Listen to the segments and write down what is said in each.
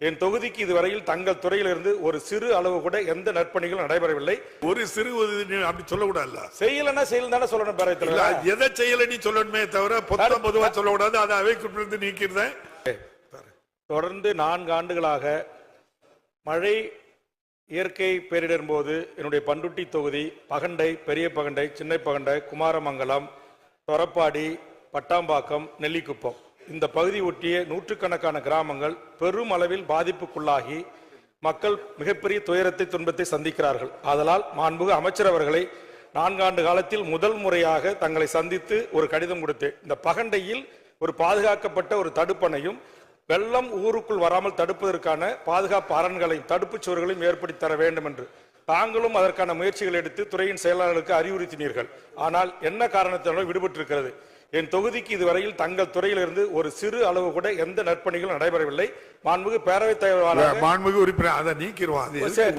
என் தொகுதிக்கு இதுவரையில் தங்கள் துறையிலிருந்து ஒரு சிறு அளவு கூட எந்த நற்பணிகளும் நடைபெறவில்லை. ஒரு சிறு அப்படி சொல்லக்கூடாதுல்ல. செய்யலன்னா செய்யல தானே சொல்லணும் பேரவைத் எதை செய்யல நீ சொல்லணுமே தவிர பொத்தம் பொதுவா சொல்லக்கூடாது அதை அவைக்குள்ளிருந்து நீக்கிறேன் தொடர்ந்து நான்கு ஆண்டுகளாக மழை இயற்கை பேரிடர் போது என்னுடைய பண்டுட்டி தொகுதி பகண்டை பெரிய பகண்டை சின்ன பகண்டை குமாரமங்கலம் தொரப்பாடி பட்டாம்பாக்கம் நெல்லிக்குப்பம். இந்த பகுதி ஒட்டிய நூற்றுக்கணக்கான கிராமங்கள் பெரும் அளவில் பாதிப்புக்குள்ளாகி மக்கள் மிகப்பெரிய துயரத்தை துன்பத்தை சந்திக்கிறார்கள். அதனால் மாண்புக அமைச்சர் அவர்களை நான்காண்டு காலத்தில் முதல் முறையாக தங்களை சந்தித்து ஒரு கடிதம் கொடுத்தேன். இந்த பகண்டையில் ஒரு பாதுகாக்கப்பட்ட ஒரு தடுப்பணையும் வெள்ளம் ஊருக்குள் வராமல் தடுப்பதற்கான பாதுகாப்பு அரண்களையும் தடுப்புச் சுவர்களையும் ஏற்படுத்தி தர வேண்டும் என்று தாங்களும் அதற்கான முயற்சிகள் எடுத்து துறையின் செயலாளர்களுக்கு அறிவுறுத்தினீர்கள். ஆனால் என்ன காரணத்தினாலும் விடுபட்டிருக்கிறது. என் தொகுதிக்கு இதுவரையில் தங்கள் துறையிலிருந்து ஒரு சிறு அளவு கூட எந்த நற்பணிகளும் நடைபெறவில்லை. மாண்புகு பேரவைத் தலைவராக மாண்புமிகு உறுப்பினர் அதை நீக்கிடுவான்.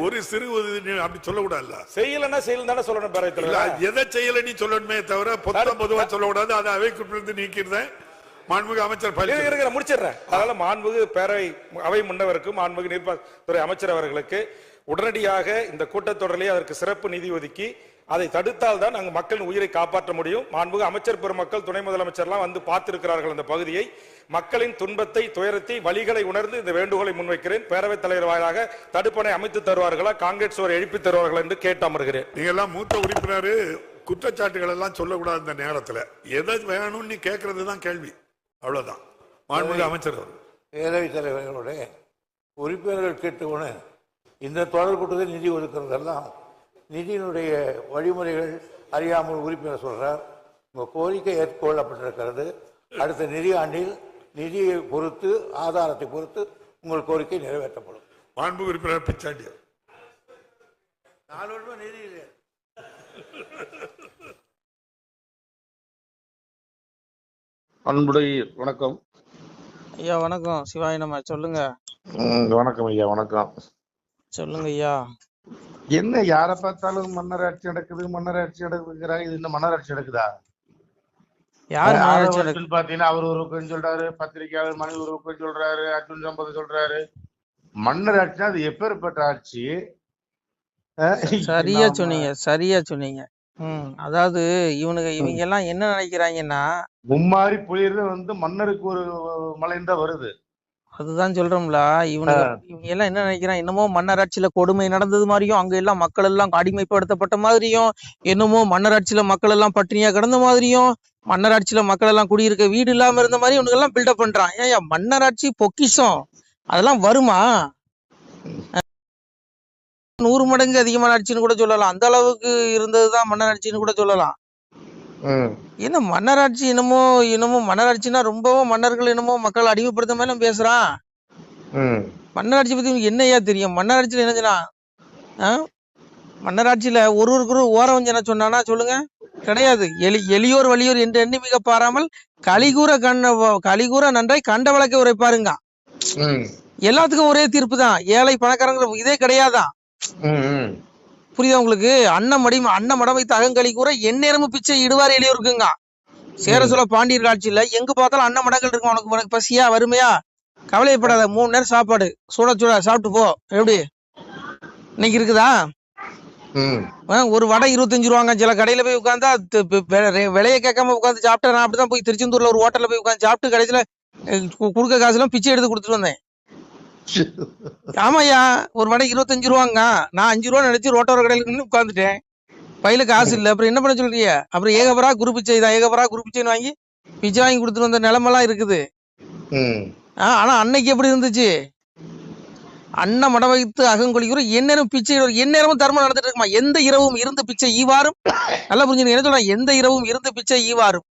ஒரு சிறு உதவி அப்படி சொல்லக்கூடாதுல்ல? செய்யலன்னா செய்யல தானே சொல்லணும் பேரவைத் தலைவர். எதை செய்யல நீ சொல்லணுமே தவிர பொத்தம் பொதுவா சொல்லக்கூடாது. அதை அவைக்குள்ளிருந்து நீக்கிறேன் மாண்புமிகு அமைச்சர் நான் முடிச்சிடுறேன். அதனால மாண்புகு பேரவை அவை முன்னவருக்கும் மாண்புகு நீர்ப்பாத்துறை அமைச்சர் அவர்களுக்கு உடனடியாக இந்த கூட்டத்தொடரிலே அதற்கு சிறப்பு நிதி ஒதுக்கி அதை தடுத்தால் தான் அங்கு மக்களின் உயிரை காப்பாற்ற முடியும். மாண்புகு அமைச்சர் பெருமக்கள் துணை முதலமைச்சர்லாம் வந்து பார்த்திருக்கிறார்கள் அந்த பகுதியை. மக்களின் துன்பத்தை துயரத்தை வழிகளை உணர்ந்து இந்த வேண்டுகோளை முன்வைக்கிறேன். பேரவைத் தலைவர் வாயிலாக தடுப்பணை அமைத்து தருவார்களா காங்கிரஸ் ஒரு எழுப்பி தருவார்களா என்று கேட்டு அமர்கிறேன் நீங்க எல்லாம் மூத்த உறுப்பினர் குற்றச்சாட்டுகள் எல்லாம் சொல்லக்கூடாது இந்த நேரத்துல. எதை வேணும்னு நீ கேட்கறது தான் கேள்வி. அவ்வளவுதான். மாண்புமிகு அமைச்சர். பேரவைத் தலைவர்களுடைய உறுப்பினர்கள் கேட்டவுடனே இந்த தொடர் கூட்டத்தில் நிதி ஒதுக்குறதெல்லாம் நிதியினுடைய வழிமுறைகள் அறியாமல் உறுப்பினர் சொல்றார். உங்கள் கோரிக்கை ஏற்றுக்கொள்ளப்பட்டிருக்கிறது. அடுத்த நிதி ஆண்டில் நிதியை பொறுத்து ஆதாரத்தை பொறுத்து உங்கள் கோரிக்கை நிறைவேற்றப்படும். மாண்புமிகு உறுப்பினர் பிச்சாண்டி நாலு வருஷமா நிதி இல்லையா? அன்புடைய வணக்கம். ஐயா வணக்கம். சிவாய் நம்ம சொல்லுங்க. வணக்கம் ஐயா வணக்கம். சொல்லுங்க ஐயா. என்ன யார பார்த்தாலும் மன்னராட்சி நடக்குது மன்னராட்சி நடக்குதுங்கிறாங்க. இது இன்னும் மன்னராட்சி நடக்குதா? யார் பாத்தீங்கன்னா அவர் ஒரு பக்கம் சொல்றாரு பத்திரிகையாளர் மணி ஒரு பக்கம் சொல்றாரு அர்ஜுன் சம்பத் சொல்றாரு. மன்னராட்சினா அது எப்பேற்பட்ட ஆட்சி? சரியா சொன்னீங்க சரியா சொன்னீங்க. ம் அதாவது இவனுங்க இவங்க எல்லாம் என்ன நினைக்கிறாங்கன்னா மும்மாரி புயறது வந்து மன்னருக்கு ஒரு மலைன்னு தான் வருது. அதுதான் சொல்றோம்ல. இவனுங்க இவங்க எல்லாம் என்ன நினைக்கிறான் என்னமோ மன்னராட்சியில கொடுமை நடந்தது மாதிரியும் அங்க எல்லாம் மக்கள் எல்லாம் அடிமைப்படுத்தப்பட்ட மாதிரியும் என்னமோ மன்னராட்சியில மக்கள் எல்லாம் பட்டினியா கிடந்த மாதிரியும் மன்னராட்சியில மக்கள் எல்லாம் குடியிருக்க வீடு இல்லாம இருந்த மாதிரி இவனுங்க எல்லாம் பில்டப் பண்றான். ஏன் மன்னராட்சி பொக்கிஷம்? அதெல்லாம் வருமா? நூறு மடங்கு அதிகமான ஆட்சின்னு கூட சொல்லலாம். அந்த அளவுக்கு இருந்ததுதான் மன்னராட்சின்னு கூட சொல்லலாம். என்ன மன்னராட்சி என்னமோ என்னமோ மன்னராட்சினா ரொம்பவும் மன்னர்கள் என்னமோ மக்கள் அடிமைப்படுத்த மாதிரி எல்லாம் பேசுறான். மன்னராட்சி பத்தி என்னையா தெரியும்? மன்னராட்சியில என்ன சொன்னா ஆ? மன்னராட்சியில ஒரு ஒரு ஓரம் என்ன சொன்னானா சொல்லுங்க? கிடையாது. எலி எளியோர் வலியோர் என்று எண்ணி மிக பாராமல் கலிகூற கண்ண கலிகூற நன்றாய் கண்ட வழக்கை உரைப்பாருங்க. எல்லாத்துக்கும் ஒரே தீர்ப்பு தான். ஏழை பணக்காரங்களுக்கு இதே கிடையாதான். புரியுதா உங்களுக்கு? அன்னம் மடி மடம் வைத்து அகங்களி கூற எந்நேரமும் பிச்சை இடுவார் எளியோருக்குங்க. சேர சொல்ல பாண்டியர் காட்சியில எங்க பார்த்தாலும் அன்ன மடங்கள் இருக்கும். உனக்கு உனக்கு பசியா வறுமையா? கவலைப்படாத மூணு நேரம் சாப்பாடு. சுட சுட சாப்பிட்டு போ. எப்படி? இன்னைக்கு இருக்குதா? ஒரு வடை இருபத்தஞ்சு ரூபாங்க. சில கடையில போய் உட்காந்தா விலையை கேட்காம உட்காந்து சாப்பிட்டேன் நான் அப்படிதான் போய் திருச்செந்தூர்ல ஒரு ஹோட்டல்ல போய் உட்காந்து சாப்பிட்டு கடைசியில கொடுக்க காசுலாம் பிச்சை எடுத்து கொடுத்துட்டு வந்தேன். ஆமாய்யா ஒரு வடை இருபத்தஞ்சு ரூபாங்க. நான் அஞ்சு ரூபா நினைச்சு ரோட்டோர கடையில உட்காந்துட்டேன் பையில காசு இல்ல. அப்புறம் என்ன பண்ண சொல்றீங்க? அப்புறம் ஏகபரா குரு பிச்சை தான் ஏகபரா குரு பிச்சைன்னு வாங்கி பிச்சை வாங்கி கொடுத்துட்டு வந்த நிலமெல்லாம் இருக்குது. ஆனா அன்னைக்கு எப்படி இருந்துச்சு? அன்ன மட வைத்து அகங்கொழிக்கிற எந்நேரம் பிச்சை. எந்நேரமும் தர்மம் நடந்துட்டு இருக்குமா? எந்த இரவும் இருந்து பிச்சை ஈவாரும் நல்லா புரிஞ்சுங்க என்ன சொல்றேன்? எந்த இரவும் இருந்து பிச்சை ஈவாரும்.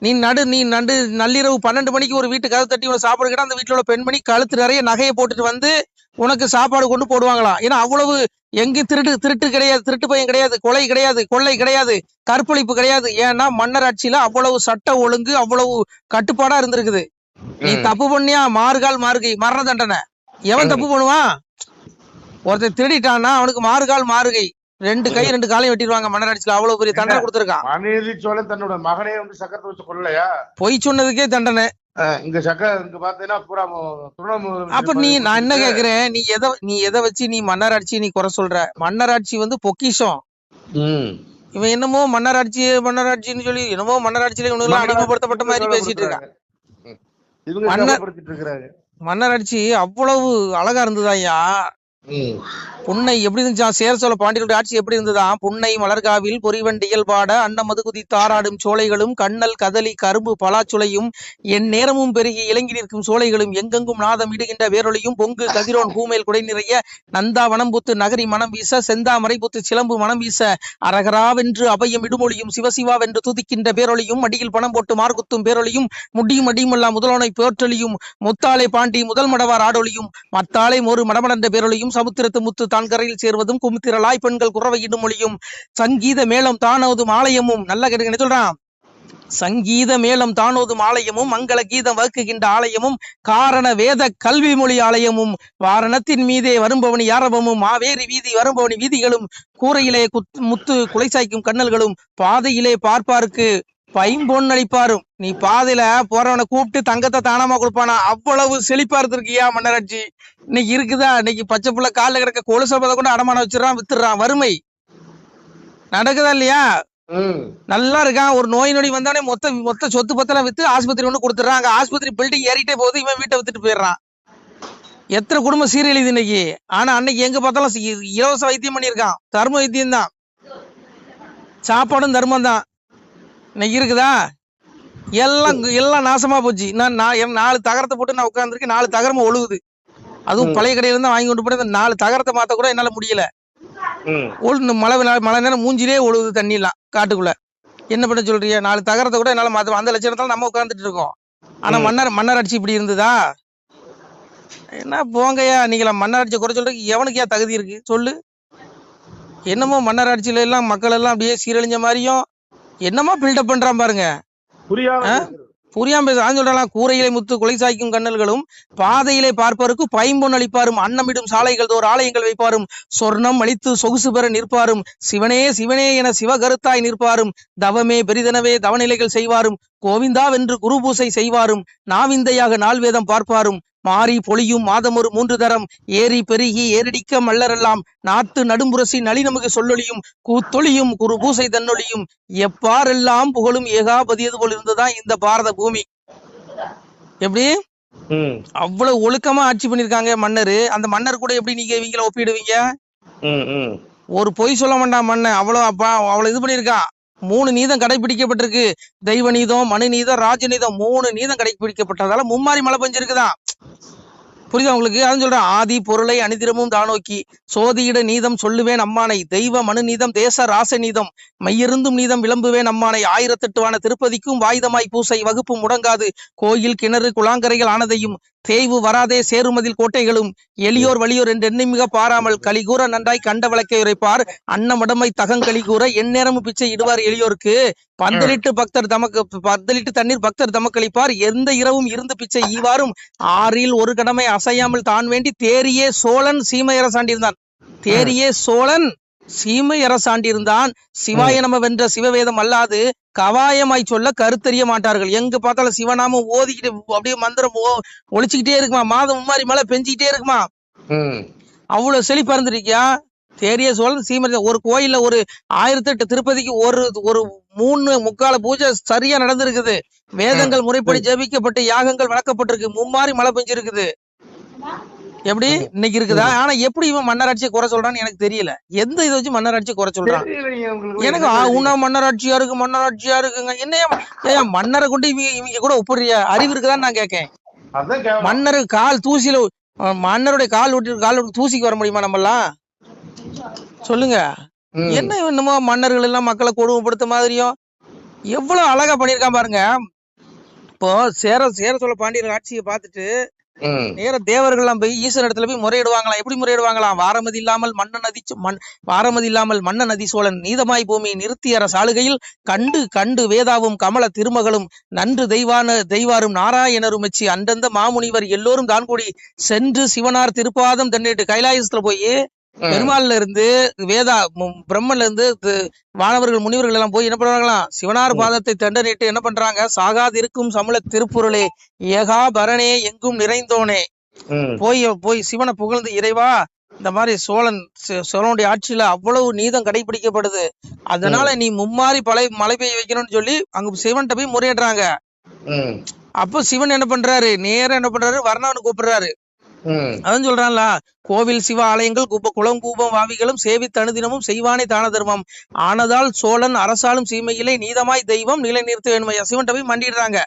நீ நடு நீ நடு நள்ளிரவு பன்னெண்டு மணிக்கு ஒரு வீட்டு கதவு தட்டி உனக்கு சாப்பாடு கேட்டா அந்த வீட்டுல உள்ள பெண்மணி கழுத்து நிறைய நகையை போட்டுட்டு வந்து உனக்கு சாப்பாடு கொண்டு போடுவாங்களாம் ஏன்னா அவ்வளவு எங்கேயும் திருட்டு திருட்டு கிடையாது திருட்டு பையன் கிடையாது கொலை கிடையாது கொள்ளை கிடையாது கற்பழிப்பு கிடையாது. ஏன்னா மன்னராட்சியில அவ்வளவு சட்ட ஒழுங்கு அவ்வளவு கட்டுப்பாடா இருந்திருக்குது. நீ. தப்பு பண்ணியா? மாறுகால் மாறுகை மரண தண்டனை. எவன் தப்பு பண்ணுவான்? ஒருத்தன் திருடிட்டான்னா அவனுக்கு மாறுகால் மாறுகை ரெண்டு கை ரெண்டு காலையும் வெட்டிடுவாங்க. மன்னர் ஆட்சியில அவ்வளவு பெரிய தண்டனை கொடுத்துருக்கான். மனுநீதி சோழன் தன்னோட மகனே வந்து சக்கரத்தை வச்சு கொள்ளலையா பொய் சொன்னதுக்கே தண்டனை. இங்க சக்கர இங்க பாத்தீங்கன்னா பூரா அப்ப நீ நான் என்ன கேக்குறேன்? நீ எதை நீ எதை வச்சு நீ மன்னராட்சி நீ குறை சொல்ற? மன்னராட்சி வந்து பொக்கிஷம். இவன் என்னமோ மன்னராட்சி மன்னராட்சின்னு சொல்லி என்னமோ மன்னராட்சியில இவனுக்கு அடிமைப்படுத்தப்பட்ட மாதிரி பேசிட்டு இருக்கான். மன்னர்- மன்னராட்சி அவ்வளவு அழகா இருந்ததாய்யா ம். புன்னை எப்படி இருந்துச்சா? சேர சோழ பாண்டியனுடைய ஆட்சி எப்படி இருந்ததா? புன்னை மலர்காவில் பொறிவண்டியல் பாட அன்னமது குதி தாராடும் சோலைகளும் கண்ணல் கதலி கரும்பு பலாச்சுளையும் என் நேரமும் பெருகி இலங்கி நிற்கும் சோலைகளும் எங்கெங்கும் நாதம் இடுகின்ற வேரொளியும் பொங்கு கதிரோன் பூமேல் குடை நிறைய நந்தா வனம் புத்து நகரி மனம் வீச செந்தாமரை புத்து சிலம்பு மனம் வீச அரகராவென்று அபயம் இடுமொழியும் சிவசிவாவென்று துதிக்கின்ற பேரொளியும் அடியில் பணம் போட்டு மார்குத்தும் பேரொளியும் முடியும் அடியுமல்லா முதலோனை போற்றொலியும் முத்தாளை பாண்டி முதல் மடவார் ஆடொலியும் மத்தாளை ஒரு மடமடன்ற பேரொலியும் சமுத்திரத்து முத்து தான் கரையில் சேர்வதும் குமுத்திரலாய் பெண்கள் குறவையிடும் மொழியும். சங்கீத மேளம் தானோதும் ஆலயமும். நல்ல கேட்டுங்க சொல்றான்? சங்கீத மேளம் தானோதும் ஆலயமும் மங்கள கீதம் வகுக்கின்ற ஆலயமும் காரண வேத கல்வி மொழி ஆலயமும். வாரணத்தின் மீதே வரும்பவனி யாரவமும் மாவேரி வீதி வரும்பவனி வீதிகளும் கூரையிலே குத் முத்து குலைசாய்க்கும் கண்ணல்களும் பாதையிலே பார்ப்பாருக்கு. பைம்பொன் அளிப்பாரும் நீ பாதையில போறவனை கூப்பிட்டு தங்கத்தை தானமா கொடுப்பானா? அவ்வளவு செழிப்பா இருந்திருக்கியா மன்னராட்சி? இன்னைக்கு இருக்குதா? இன்னைக்கு பச்சை புள்ள காலில் கிடக்க கொலுசபதை கூட அடமானம் வச்சிடறான் வித்துடுறான் வறுமை. நடக்குதா இல்லையா. நல்லா இருக்கான். ஒரு நோய் நொடி வந்தானே மொத்த மொத்த சொத்து பத்தெல்லாம் வித்து ஆஸ்பத்திரி ஒண்ணு கொடுத்துறான் அங்க ஆஸ்பத்திரி பில்டிங் ஏறிட்டே போகுது இவன் வீட்டை வித்துட்டு போயிடுறான். எத்தனை குடும்பம் சீரழியுது இன்னைக்கு? ஆனா அன்னைக்கு எங்க பார்த்தாலும் இலவச வைத்தியம் பண்ணியிருக்கான். தர்ம வைத்தியம் தான் சாப்பாடும் தர்மம் தான் இன்னைக்கு இருக்குதா? எல்லாம் எல்லாம் நாசமா போச்சு. நான் நான் நாலு தகரத்தை போட்டு நான் உட்காந்துருக்கேன் நாலு தகரமும் ஒழுகுது. அதுவும் பழைய கடையில இருந்து வாங்கி கொண்டு போய் அந்த நாலு தகரத்தை மாத்த கூட என்னால முடியல. ம். ஒழு மழை மழை நேரம் மூஞ்சிலே ஒழுகுது தண்ணிலாம் காட்டுக்குள்ள. என்ன பண்ண சொல்றீங்க? நாலு தகரத்தை கூட என்னால மாத்த அந்த லட்சணத்தால நம்ம உட்காந்துட்டு இருக்கோம். ஆனா மன்னர் மன்னர் ஆட்சி இப்படி இருந்ததா? என்ன போங்கய்யா நீங்கள மன்னர் ஆட்சி குறை சொல்றதுக்கு எவனுக்கு ஏன் தகுதி இருக்கு? சொல்லு. என்னமோ மன்னர் ஆட்சியில எல்லாம் மக்கள் எல்லாம் அப்படியே சீரழிஞ்ச மாதிரியும் என்னமோ பில்டப் பண்றான் பாருங்க புரியாம ஆ? பேசுறது. புரியாம பேச சொல்றான் கூரையிலே முத்து குலை சாய்க்கும் கண்ணல்களும் பாதையிலே பார்ப்பதற்கு பைம்பொன் அளிப்பாரும் அன்னமிடும் சாலைகள் தோர் ஆலயங்கள் வைப்பாரும் சொர்ணம் அளித்து சொகுசு பெற நிற்பாரும் சிவனே சிவனே என சிவகருத்தாய் நிற்பாரும் தவமே பெரிதனவே தவநிலைகள் செய்வாரும் கோவிந்தாவென்று குருபூசை செய்வாரும் நாவிந்தையாக நால்வேதம் பார்ப்பாரும் மாறி பொழியும் மாதமொரு மூன்று தரம். ஏரி பெருகி ஏரடிக்க மல்லரெல்லாம். நாட்டு நடும்புரசி நளினமுக சொல்லொளியும் கூத்தொழியும் குரு பூசை தன்னொழியும். எப்பாரெல்லாம் புகழும் ஏகாபதியது போல் இருந்ததுதான் இந்த பாரத பூமி? எப்படி. அவ்வளவு ஒழுக்கமா ஆட்சி பண்ணிருக்காங்க மன்னர். அந்த மன்னர் கூட எப்படி நீங்க இவங்கள ஒப்பிடுவீங்க. ஒரு பொய் சொல்ல வேண்டாம் மன்னன். அவ்வளவு அப்பா அவ்வளவு இது பண்ணிருக்கான் மூணு நீதம் கடைபிடிக்கப்பட்டிருக்கு தெய்வ நீதம் மனு நீதம் ராஜ நீதம் மூணு நீதம் கடைபிடிக்கப்பட்டதால மும்மாரி மழை பெஞ்சிருக்குதான் புரியுதா உங்களுக்கு? அதான் சொல்றேன். ஆதி பொருளை அனிதிரமும் தானோக்கி சோதியிட நீதம் சொல்லுவேன் அம்மானை. தெய்வ மனு நீதம் தேச ராச நீதம். மையிருந்தும் நீதம் விளம்புவேன் அம்மானை. ஆயிரத்தெட்டுவான திருப்பதிக்கும் வாயுதமாய் பூசை வகுப்பு முடங்காது. கோயில் கிணறு குளாங்கரைகள் ஆனதையும் தேய்வு வராதே சேருமதில் கோட்டைகளும் எளியோர் வலியோர் என்று எண்ணிமிக பாராமல் கலிகூற நன்றாய் கண்ட வழக்கை உரைப்பார். அன்னமடமை தகங்களி கூற எந்நேரமும் பிச்சை இடுவார் எளியோருக்கு. பந்தலிட்டு பக்தர் தமக்கு பந்தலிட்டு தண்ணீர் பக்தர் தமக்களிப்பார் எந்த இரவும் இருந்து பிச்சை ஈவாரும் ஆறில் ஒரு கடமை அசையாமல் தான் வேண்டி தேரியே சோழன் சீமையரசாண்டியிருந்தான் தேரியே சோழன் சீமை அரசாண்டிருந்தான். சிவாய நம வென்ற சிவவேதம் அல்லாது கவாயமாய் சொல்ல கருத்தறிய மாட்டார்கள். எங்க பார்த்தாலும் சிவநாமம் ஓதிக்கிட்டு அப்படியே மந்திரம் ஒழிச்சுக்கிட்டே இருக்குமா? மாதம் மாதிரி மழை பெஞ்சிக்கிட்டே இருக்குமா? ம். அவ்வளவு செழிப்பா இருந்திருக்கியா? தேரிய சோழன் சீமர ஒரு கோயில்ல ஒரு ஆயிரத்தி எட்டு திருப்பதிக்கு ஒரு ஒரு மூணு முக்கால பூஜை சரியா நடந்திருக்குது. வேதங்கள் முறைப்படி ஜெபிக்கப்பட்டு யாகங்கள் வளர்க்கப்பட்டிருக்கு மும்மாரி மழை பெஞ்சிருக்குது. எப்படி? இன்னைக்கு இருக்குதா? ஆனா எப்படி இவன் மன்னராட்சியை குறை சொல்றான்னு எனக்கு தெரியல. எந்த இதை வச்சு மன்னராட்சியை குறை சொல்றான்? எனக்கு உன்ன மன்னராட்சியா இருக்கு மன்னராட்சியா இருக்குங்க. என்னையா மன்னரை கொண்டு இவங்க இவங்க கூட ஒப்புறியா அறிவு இருக்குதான்னு நான் கேட்கேன். மன்னர் கால் தூசியில மன்னருடைய கால் விட்டு கால் விட்டு தூசிக்கு வர முடியுமா நம்மலாம் சொல்லுங்க. ம். என்ன என்னமோ மன்னர்கள் எல்லாம் மக்களை கொடுமைப்படுத்த மாதிரியும் எவ்வளவு அழகா பண்ணியிருக்கான் பாருங்க. இப்போ சேர சேர சோழ பாண்டியர் ஆட்சியை பார்த்துட்டு. நேர தேவர்கள்லாம் போய் ஈஸ்வர இடத்துல போய் முறையிடுவாங்களாம். எப்படி முறையிடுவாங்களாம்? வாரமதி இல்லாமல் மன்ன நதி மண் வாரமதி இல்லாமல் மன்ன நதி சோழன் நீதமாய் பூமி நிறுத்தியர சாளுகையில் கண்டு கண்டு வேதாவும் கமல திருமகளும் நன்று தெய்வான தெய்வாரும் நாராயணரும் வச்சு அந்தந்த மாமுனிவர் எல்லோரும் தான் கூடி சென்று சிவனார் திருப்பாதம் தன்னிட்டு கைலாயத்துல போய் பெருமாள்ல இருந்து வேதா பிரம்மன்ல இருந்து வானவர்கள் முனிவர்கள் எல்லாம் போய் என்ன பண்றாங்களாம்? சிவனார் பாதத்தை தண்டனிட்டு என்ன பண்றாங்க? சாகாதிருக்கும் சமல திருப்புருளே ஏகா பரணே எங்கும் நிறைந்தோனே. போய் போய் சிவனை புகழ்ந்து இறைவா இந்த மாதிரி சோழன் சோழனுடைய ஆட்சியில அவ்வளவு நீதம் கடைபிடிக்கப்படுது. அதனால நீ மும்மாரி பழை மழை பெய்ய வைக்கணும்னு சொல்லி அங்க சிவன்கிட்ட போய் முறையிடுறாங்க. அப்போ சிவன் என்ன பண்றாரு? நேரா என்ன பண்றாரு? வர்ணவனை கூப்பிடுறாரு. அதான் சொல்றான்ல கோவில் சிவ ஆலயங்கள் குப்ப குளம் கூபம் வாவிகளும் சேவித்த அனுதினமும் செய்வானே தான தர்மம். ஆனதால் சோழன் அரசாளும் சீமையிலே நீதமாய் தெய்வம் நிலை நிறுத்த வேணுமையா சிவன் போய் மண்டிடுறாங்க.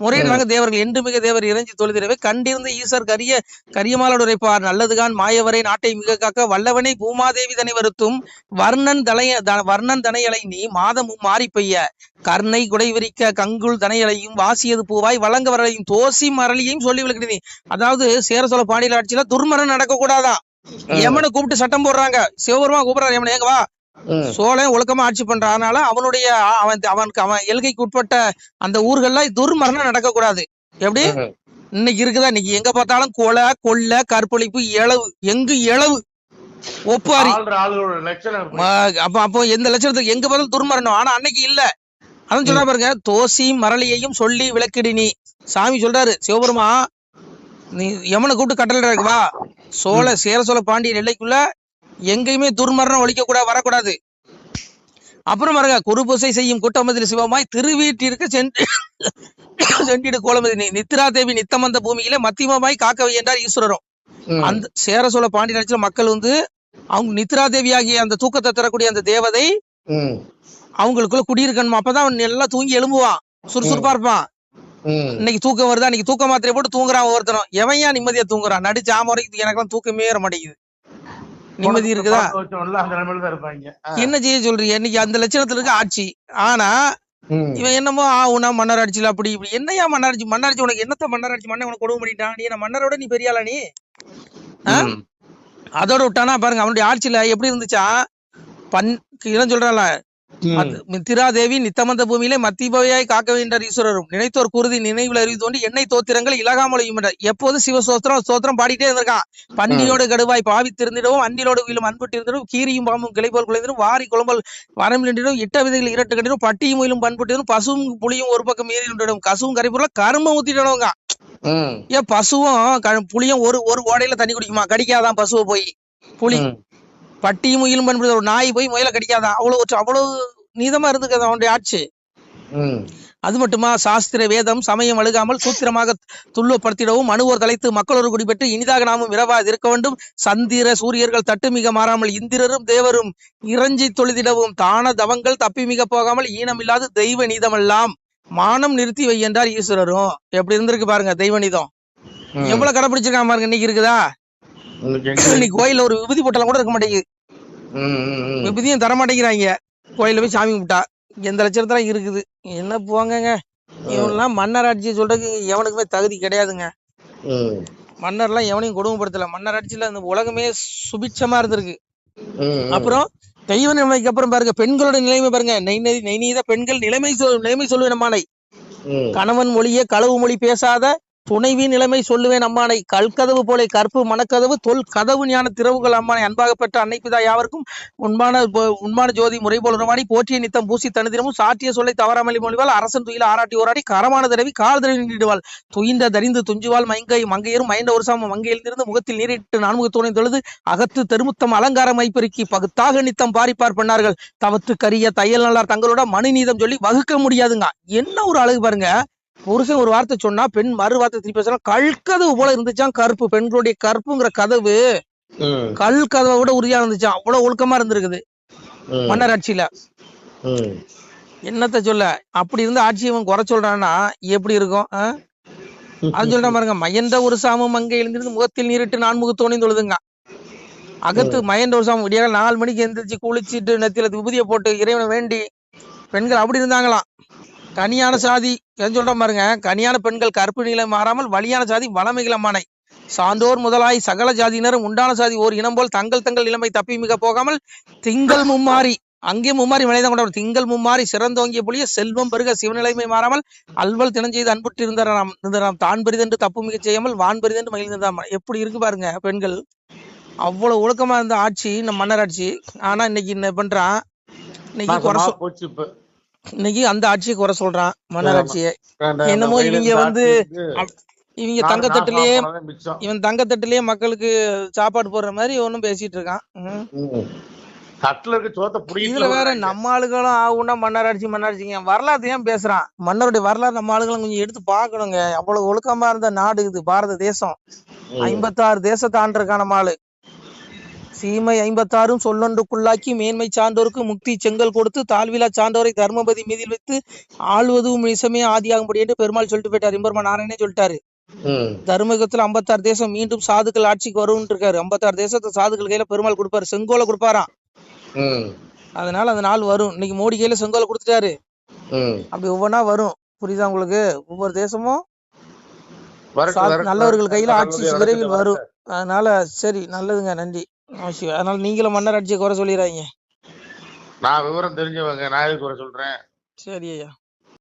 முறையிடுறாங்க தேவர்கள் என்று மிக தேவர் இறைஞ்சி தொழுதிரவே கண்டிருந்த ஈசர் கரிய கரியமாலோடு உரைப்பார். நல்லதுகான் மாயவரை நாட்டை மிக காக்க வல்லவனை பூமாதேவி தனை வருத்தும். வர்ணன் தனைய த- வர்ணன் தனையலை நீ மாதமும் மாறி பெய்ய. கர்ணை குடை விரிக்க கங்குள் தனையலையும் வாசியது பூவாய் வழங்க வரலையும் தோசி மரளியையும் சொல்லி விளக்குது அதாவது சேர சோழ பாண்டியல் ஆட்சியில துர்மரணம் நடக்க கூடாதான் யமனை கூப்பிட்டு சட்டம் போடுறாங்க. சிவபெருமா கூப்பிடுறாரு. யமனை ஏங்க வா. சோழன் ஒழுக்கமா ஆட்சி பண்றான் அதனால அவனுடைய அவன் அவனுக்கு அவன் எல்கைக்கு உட்பட்ட அந்த ஊர்கள்ல துர்மரணம் நடக்க கூடாது எப்படி. இன்னைக்கு இருக்குதா? இன்னைக்கு எங்க பார்த்தாலும் கொலை கொள்ளை கற்பழிப்பு இளவு எங்கு இளவு ஒப்பாரி. அப்ப அப்போ எந்த லட்சணத்துக்கு எங்க பார்த்தாலும் துர்மரணம். ஆனா அன்னைக்கு இல்ல. அதான் சொல்றா பாருங்க தோசி மரளியையும் சொல்லி விளக்கிடு நீ. சாமி சொல்றாரு சிவபெருமா நீ யமனை கூப்பிட்டு கட்டளை வா. சோழ சேர சோழ பாண்டிய எல்லைக்குள்ள எங்கேயுமே துர்மரணம் ஒழிக்க கூட வரக்கூடாது. அப்புறம் பாருங்க குருபூசை செய்யும் கூட்டமதில் சிவமாய் திருவீட்டிற்கு சென்று சென்றிடு கோலமதி நீ நித்ரா தேவி நித்தமந்த பூமியில மத்தியமாய் காக்கவை என்றார் ஈஸ்வரரும். அந்த சேர சோழ பாண்டிய நாட்டில் மக்கள் வந்து அவங்க நித்ரா தேவி ஆகிய அந்த தூக்கத்தை தரக்கூடிய அந்த தேவதை அவங்களுக்குள்ள குடியிருக்கணும்? அப்பதான் அவன் நல்லா தூங்கி எழும்புவான். சுறுசுறுப்பா இருப்பான். இன்னைக்கு தூக்கம் வருதா? இன்னைக்கு தூக்க மாத்திரை போட்டு தூங்குறான் ஒவ்வொருத்தனும். எவன் ஏன் நிம்மதியா தூங்குறான்? நடிச்சு ஆமரைக்கு எனக்கெல்லாம் தூக்கமே வர மாட்டேங்குது. நிம்மதி இருக்குதா. என்ன செய்ய சொல்றீங்க? இன்னைக்கு அந்த லட்சணத்துல இருக்க ஆட்சி. ஆனா இவன் என்னமோ ஆ உனா மன்னர் ஆட்சியில அப்படி இப்படி. என்னையா மன்னர் ஆட்சி? மன்னர் ஆட்சி உனக்கு என்னத்த மன்னர் ஆட்சி மன்னர் உனக்கு கொடுமை பண்ணிட்டான் நீ என்ன மன்னரோட நீ பெரியாளா நீ? அதோட விட்டானா பாருங்க அவனுடைய ஆட்சியில எப்படி இருந்துச்சா? பன் இதான் சொல்றான்ல மித்திராதேவி நித்தமந்த பூமியிலே மத்திபவையாய் காக்க வேண்டார் ஈஸ்வரரும். நினைத்தோர் குருதி நினைவில் அறிவு தோண்டி எண்ணெய் தோத்திரங்கள் இலகாமலையும் எப்போது சிவ சோத்திரம் பாடிட்டே இருந்திருக்கான். பன்னியோடு கடுவாய் பாவி திருந்திடவும் அண்டிலோடு வீழும் அன்புட்டு இருந்திடும் கீரியும் பாம்பும் கிளைபோல் குலைந்திடும் வாரி குழம்பல் வரம் நின்றிடும் இட்ட விதைகள் இரட்டு கண்டிடும் பட்டியும் முயிலும் பண்புட்டிடும் பசுவும் புளியும் ஒரு பக்கம் மீறி நின்றுடும் கசுவும் கரைப்பொருள கரும்பு ஊத்திடணுங்க ம், ஏன் பசுவும் புளியும் ஒரு ஒரு ஓடையில தண்ணி குடிக்குமா? கடிக்காதான் பசுவை போய். புலி ம். பட்டியும் முயிலும் பண்புட்டு ஒரு நாய் போய் முயல கடிக்காதான் அவ்வளவு அவ்வளவு நீதமா இருந்துக்குது அவனுடைய ஆட்சி. அது மட்டுமா? சாஸ்திர வேதம் சமயம் அழுகாமல் சூத்திரமாக துள்ளுவப்படுத்திடவும் மனுவோர் தலைத்து மக்களொரு குடிபெற்று இனிதாக நாமும் இரவாது இருக்க வேண்டும். சந்திர சூரியர்கள் தட்டு மிக மாறாமல் இந்திரரும் தேவரும் இறைஞ்சி தொழுதிடவும். தான தவங்கள் தப்பி மிக போகாமல் ஈனமில்லாது தெய்வ நீதமெல்லாம் மானம் நிறுத்தி வை என்றார் ஈஸ்வரரும். எப்படி இருந்திருக்கு பாருங்க தெய்வ நீதம். எவ்வளவு கடைபிடிச்சிருக்கான் பாருங்க இன்னைக்கு இருக்குதா? இன்னைக்கு கோயில்ல ஒரு விபூதி பொட்டலம் கூட இருக்க மாட்டேங்குது. விபூதியும் தர மாட்டேங்கிறாங்க. கோயில்ல போய் சாமி கும்பிட்டா. எந்த லட்சத்துல இருக்குது? என்ன போங்கங்க இவன்லாம் மன்னர் ஆட்சியை சொல்றதுக்கு எவனுக்குமே தகுதி கிடையாதுங்க. மன்னர்லாம் எவனையும் கொடுமைப்படுத்தல. மன்னர் ஆட்சியில இந்த உலகமே சுபிட்சமா இருந்திருக்கு. அப்புறம் தெய்வ நிலைமைக்கு அப்புறம் பாருங்க பெண்களோட நிலைமை பாருங்க. நெய் நெய் நெய் நீத பெண்கள் நிலைமை சொல் நிலைமை சொல்லுவேன் அம்மானை ம், கணவன் மொழியே களவு மொழி பேசாத துணைவி நிலைமை சொல்லுவேன் அம்மானை. கல்கதவு போல கற்பு மனக்கதவு தொல் கதவு ஞான திறவுகள் அம்மானை. அன்பாக பெற்ற அன்னைப்பிதா யாவருக்கும் உண்மான உண்மான ஜோதி முறை போல் உறவாடி போற்றிய நித்தம் பூசி தனிதினமும் சாற்றிய சொல்லை தவறாமலி மொழிவாள். அரசன் துயில ஆராட்டி ஓராடி கரமான தடவி கால் தடவி நீடுவாள் துயிந்த தரிந்து துஞ்சுவாள். மங்கை மங்கையரும் மயந்த ஒரு சாம மங்கையிலிருந்து முகத்தில் நீரிட்டு நான்முக துணை தொழுது அகத்து தெருமுத்தம் அலங்கார மைப்பெருக்கி பகுத்தாக நித்தம் பாரிப்பார் பண்ணார்கள். தவத்து கரிய தையல் நல்லார் தங்களோட மனு நீதம் சொல்லி வகுக்க முடியாதுங்க. என்ன ஒரு அழகு பாருங்க. புருஷன் ஒரு வார்த்தை சொன்னா பெண் மறு வார்த்தை திருப்பி பேசலாம் கல்கதவு போல இருந்துச்சாம் கருப்பு. பெண்களுடைய கருப்புங்கிற கதவு கல் கதவை விட உறுதியா இருந்துச்சாம். அவ்வளவு ஒழுக்கமா இருந்திருக்குது. மன்னர் ஆட்சியில. என்னத்த சொல்ல? அப்படி இருந்து ஆட்சி இவன் குறை சொல்றான்னா எப்படி இருக்கும்? அது சொல்ற பாருங்க மயந்த ஒரு சாமம் அங்கே எழுந்திருந்து முகத்தில் நீரிட்டு நான் முகத்தோணி தொழுதுங்க அகத்து மயந்த ஒரு சாமம். விடியாக நாலு மணிக்கு எந்திரிச்சு குளிச்சிட்டு நெத்தியில விபூதியை போட்டு இறைவனை வேண்டி பெண்கள் அப்படி இருந்தாங்களாம். கனியான சாதி. என்ன சொல்றேன் பாருங்க கனியான பெண்கள் நிலம் மாறாமல் வலியான சாதி வளமிகளமானை சான்றோர் முதலாய் சகல ஜாதியினரும் உண்டான சாதி ஓர் இனம் போல் தங்கள் தங்கள் நிலைமை தப்பி மிக போகாமல் திங்கள் மும்மாறி அங்கே மும்மாறி மனிதன் கொண்டவர் திங்கள் மும்மாறி சிறந்தோங்கிய புலிய செல்வம் பெருக சிவநிலைமை மாறாமல் அல்வல் தினஞ்செய்து அன்புற்று இருந்தாராம் இருந்தாராம். தான் பெரிதென்று தப்பு மிகச் செய்யாமல் வான் பெரிதென்று மகிழ்ந்தாராம் எப்படி இருக்கு பாருங்க பெண்கள். அவ்வளவு ஒழுக்கமா இருந்த ஆட்சி நம்ம மன்னர் ஆட்சி. ஆனா இன்னைக்கு என்ன பண்றான்? இன்னைக்கு இன்னைக்கு அந்த ஆட்சியை குறை சொல்றான் மன்னர். ஆட்சியை என்னமோ இவங்க வந்து இவங்க தங்கத்தட்டுலயே. இவன் தங்கத்தட்டுலயே மக்களுக்கு சாப்பாடு போடுற மாதிரி ஒன்னும் பேசிட்டு இருக்கான். இதுல வேற. நம்ம ஆளுகளும் ஆகும்னா மன்னர் ஆட்சி மன்னர் ஆட்சிங்க வரலாற்று ஏன் பேசுறான்? மன்னருடைய வரலாறு நம்ம ஆளுகளும் கொஞ்சம் எடுத்து பார்க்கணுங்க. அவ்வளவு ஒழுக்கமா இருந்த நாடு இது பாரத தேசம். ஐம்பத்தாறு தேசத்தை ஆண்டிருக்கான் நம்ம ஆளு. சீமை ஐம்பத்தாறும் சொல்லொன்றுக்குள்ளாக்கி மேன்மை சான்றோருக்கு முக்தி செங்கல் கொடுத்து தாழ்விலா சான்றோரை தர்மபதி மீதில் வைத்து ஆள்வதும் நிசமே ஆதியாகும்படி என்று பெருமாள் சொல்லிட்டு போயிட்டாரு. எம்பெருமான் நாராயணே சொல்லிட்டாரு. ம். தர்மயுகத்துல ஐம்பத்தாறு தேசம் மீண்டும் சாதுக்கள் ஆட்சிக்கு வரும்னு இருக்காரு. ஐம்பத்தாறு தேசத்தை சாதுக்கள் கையில பெருமாள் கொடுப்பாரு. செங்கோலை கொடுப்பாராம். அதனால அந்த நாள் வரும். இன்னைக்கு மோடி கையில செங்கோலை கொடுத்துட்டாரு. அப்படி ஒவ்வொன்றா வரும். புரியுதா உங்களுக்கு? ஒவ்வொரு தேசமும் நல்லவர்கள். கையில ஆட்சி விரைவில் வரும். அதனால சரி நல்லதுங்க நன்றி. அதனால நீங்களும் மன்னர் ஆட்சியை குறை சொல்லிடுறாங்க நான் விவரம் தெரிஞ்சவங்க நான் எதுக்கு குறை சொல்றேன்? சரி ஐயா.